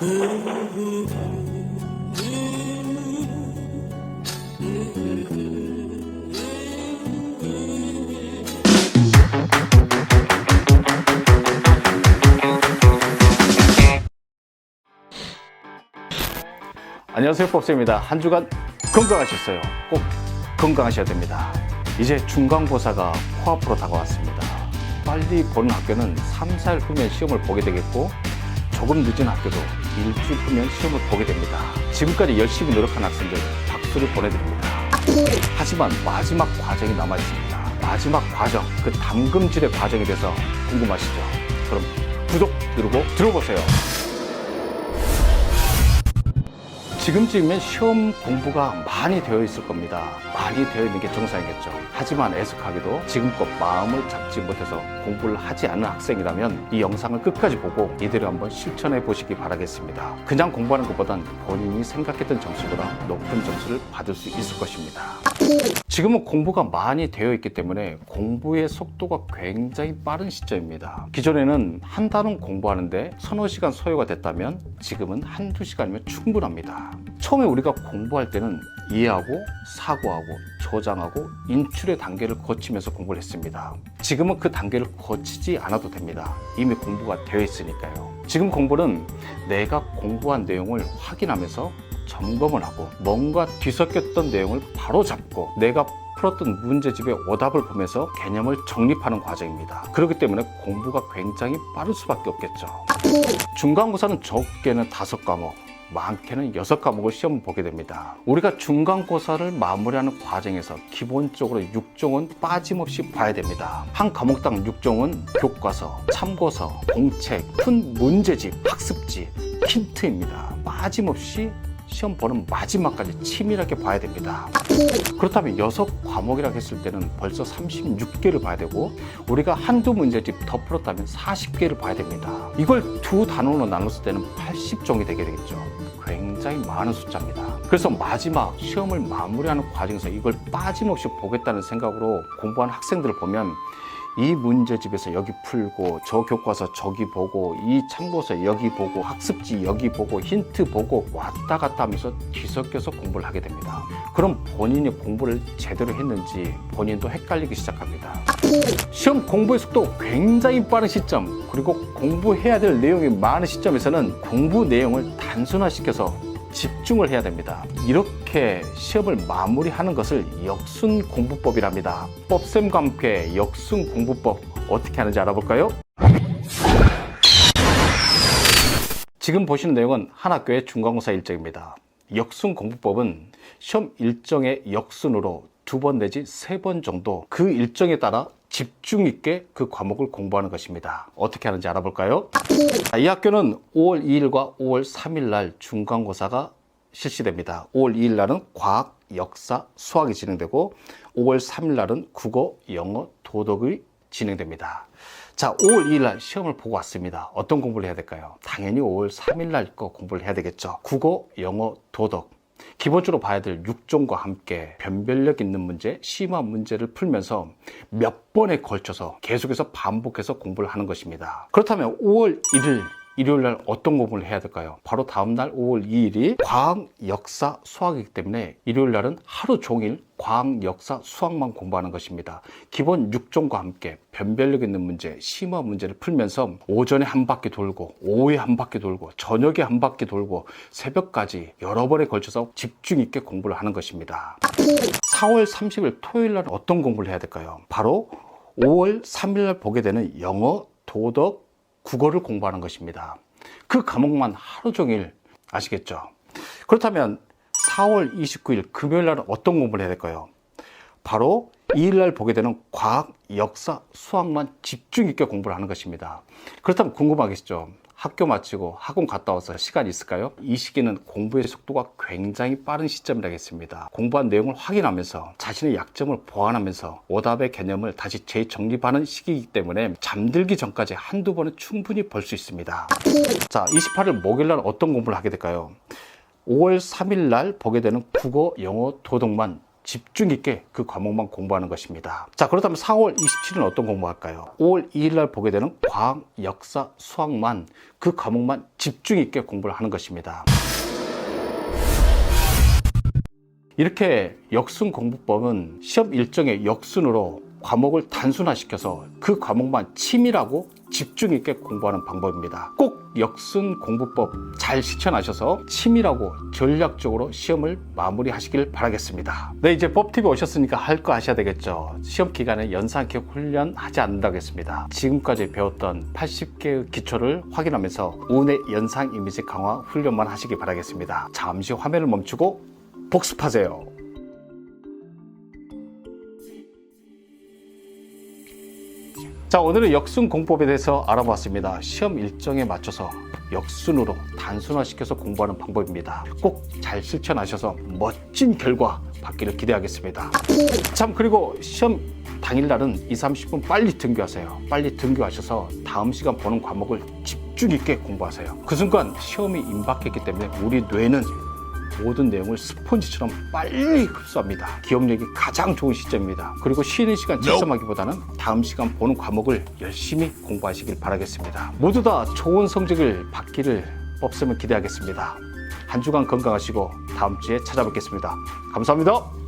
Ooh, ooh, ooh. 안녕하세요 법쌤입니다. 한 주간 건강하셨어요? 꼭 건강하셔야 됩니다. 이제 중간고사가 코앞으로 다가왔습니다. 빨리 보는 학교는 3, 4일 후면 시험을 보게 되겠고 조금 늦은 학교도 일주일 후면 시험을 보게 됩니다. 지금까지 열심히 노력한 학생들 박수를 보내드립니다. 하지만 마지막 과정이 남아 있습니다. 마지막 과정 그 담금질의 과정에 대해서 궁금하시죠? 그럼 구독 누르고 들어보세요 지금쯤이면 시험 공부가 많이 되어 있을 겁니다. 많이 되어 있는 게 정상이겠죠. 하지만 애석하게도 지금껏 마음을 잡지 못해서 공부를 하지 않은 학생이라면 이 영상을 끝까지 보고 이대로 한번 실천해 보시기 바라겠습니다. 그냥 공부하는 것보단 본인이 생각했던 점수보다 높은 점수를 받을 수 있을 것입니다. 지금은 공부가 많이 되어 있기 때문에 공부의 속도가 굉장히 빠른 시점입니다. 기존에는 한 달은 공부하는데 서너 시간 소요가 됐다면 지금은 한두 시간이면 충분합니다. 처음에 우리가 공부할 때는 이해하고 사고하고 저장하고 인출의 단계를 거치면서 공부를 했습니다. 지금은 그 단계를 거치지 않아도 됩니다. 이미 공부가 되어 있으니까요. 지금 공부는 내가 공부한 내용을 확인하면서 점검을 하고 뭔가 뒤섞였던 내용을 바로 잡고 내가 풀었던 문제집의 오답을 보면서 개념을 정립하는 과정입니다. 그렇기 때문에 공부가 굉장히 빠를 수밖에 없겠죠. 중간고사는 적게는 다섯 과목, 많게는 여섯 과목을 시험을 보게 됩니다. 우리가 중간고사를 마무리하는 과정에서 기본적으로 6종은 빠짐없이 봐야 됩니다. 한 과목당 6종은 교과서, 참고서, 공책, 푼 문제집, 학습지, 힌트입니다. 빠짐없이 시험 보는 마지막까지 치밀하게 봐야 됩니다. 그렇다면 여섯 과목이라고 했을 때는 벌써 36개를 봐야 되고 우리가 한두 문제집 더 풀었다면 40개를 봐야 됩니다. 이걸 두 단원으로 나눴을 때는 80종이 되게 되겠죠. 굉장히 많은 숫자입니다. 그래서 마지막 시험을 마무리하는 과정에서 이걸 빠짐없이 보겠다는 생각으로 공부하는 학생들을 보면 이 문제집에서 여기 풀고 저 교과서 저기 보고 이 참고서 여기 보고 학습지 여기 보고 힌트 보고 왔다 갔다 하면서 뒤섞여서 공부를 하게 됩니다. 그럼 본인이 공부를 제대로 했는지 본인도 헷갈리기 시작합니다. 시험 공부의 속도 굉장히 빠른 시점 그리고 공부해야 될 내용이 많은 시점에서는 공부 내용을 단순화시켜서 집중을 해야 됩니다. 이렇게 시험을 마무리하는 것을 역순 공부법이랍니다. 법쌤과 함께 역순 공부법 어떻게 하는지 알아볼까요? 지금 보시는 내용은 한 학교의 중간고사 일정입니다. 역순 공부법은 시험 일정의 역순으로 두 번 내지 세 번 정도 그 일정에 따라 집중 있게 그 과목을 공부하는 것입니다. 어떻게 하는지 알아볼까요? 이 학교는 5월 2일과 5월 3일 날 중간고사가 실시됩니다. 5월 2일 날은 과학, 역사, 수학이 진행되고 5월 3일 날은 국어, 영어, 도덕이 진행됩니다. 자, 5월 2일 날 시험을 보고 왔습니다. 어떤 공부를 해야 될까요? 당연히 5월 3일 날 거 공부를 해야 되겠죠. 국어, 영어, 도덕. 기본적으로 봐야 될 6종과 함께 변별력 있는 문제, 심화 문제를 풀면서 몇 번에 걸쳐서 계속해서 반복해서 공부를 하는 것입니다. 그렇다면 5월 1일 일요일 날 어떤 공부를 해야 될까요? 바로 다음 날 5월 2일이 과학, 역사, 수학이기 때문에 일요일 날은 하루 종일 과학, 역사, 수학만 공부하는 것입니다. 기본 6종과 함께 변별력 있는 문제, 심화 문제를 풀면서 오전에 한 바퀴 돌고 오후에 한 바퀴 돌고 저녁에 한 바퀴 돌고 새벽까지 여러 번에 걸쳐서 집중 있게 공부를 하는 것입니다. 4월 30일 토요일 날 어떤 공부를 해야 될까요? 바로 5월 3일 날 보게 되는 영어, 도덕, 국어를 공부하는 것입니다. 그 과목만 하루 종일 아시겠죠? 그렇다면 4월 29일 금요일 날은 어떤 공부를 해야 될까요? 바로 2일 날 보게 되는 과학, 역사, 수학만 집중 있게 공부를 하는 것입니다. 그렇다면 궁금하겠죠? 학교 마치고 학원 갔다 와서 시간이 있을까요? 이 시기는 공부의 속도가 굉장히 빠른 시점이라겠습니다. 공부한 내용을 확인하면서 자신의 약점을 보완하면서 오답의 개념을 다시 재정립하는 시기이기 때문에 잠들기 전까지 한두 번은 충분히 볼 수 있습니다. 자, 28일 목요일 날 어떤 공부를 하게 될까요? 5월 3일 날 보게 되는 국어, 영어, 도덕만 집중 있게 그 과목만 공부하는 것입니다. 자, 그렇다면 4월 27일은 어떤 공부할까요? 5월 2일 날 보게 되는 과학, 역사, 수학만 그 과목만 집중 있게 공부를 하는 것입니다. 이렇게 역순 공부법은 시험 일정의 역순으로 과목을 단순화시켜서 그 과목만 치밀하고 집중 있게 공부하는 방법입니다. 꼭 역순 공부법 잘 실천하셔서 치밀하고 전략적으로 시험을 마무리하시길 바라겠습니다. 네, 이제 법팁에 오셨으니까 할 거 하셔야 되겠죠. 시험 기간에 연상 기억 훈련 하지 않는다겠습니다. 지금까지 배웠던 80개의 기초를 확인하면서 운의 연상 이미지 강화 훈련만 하시기 바라겠습니다. 잠시 화면을 멈추고 복습하세요. 자, 오늘은 역순 공법에 대해서 알아봤습니다. 시험 일정에 맞춰서 역순으로 단순화시켜서 공부하는 방법입니다. 꼭 잘 실천하셔서 멋진 결과 받기를 기대하겠습니다. 참, 그리고 시험 당일날은 2, 30분 빨리 등교하세요. 빨리 등교하셔서 다음 시간 보는 과목을 집중 있게 공부하세요. 그 순간 시험이 임박했기 때문에 우리 뇌는 모든 내용을 스폰지처럼 빨리 흡수합니다. 기억력이 가장 좋은 시점입니다. 그리고 쉬는 시간 직감하기보다는 다음 시간 보는 과목을 열심히 공부하시길 바라겠습니다. 모두 다 좋은 성적을 받기를 없으면 기대하겠습니다. 한 주간 건강하시고 다음 주에 찾아뵙겠습니다. 감사합니다.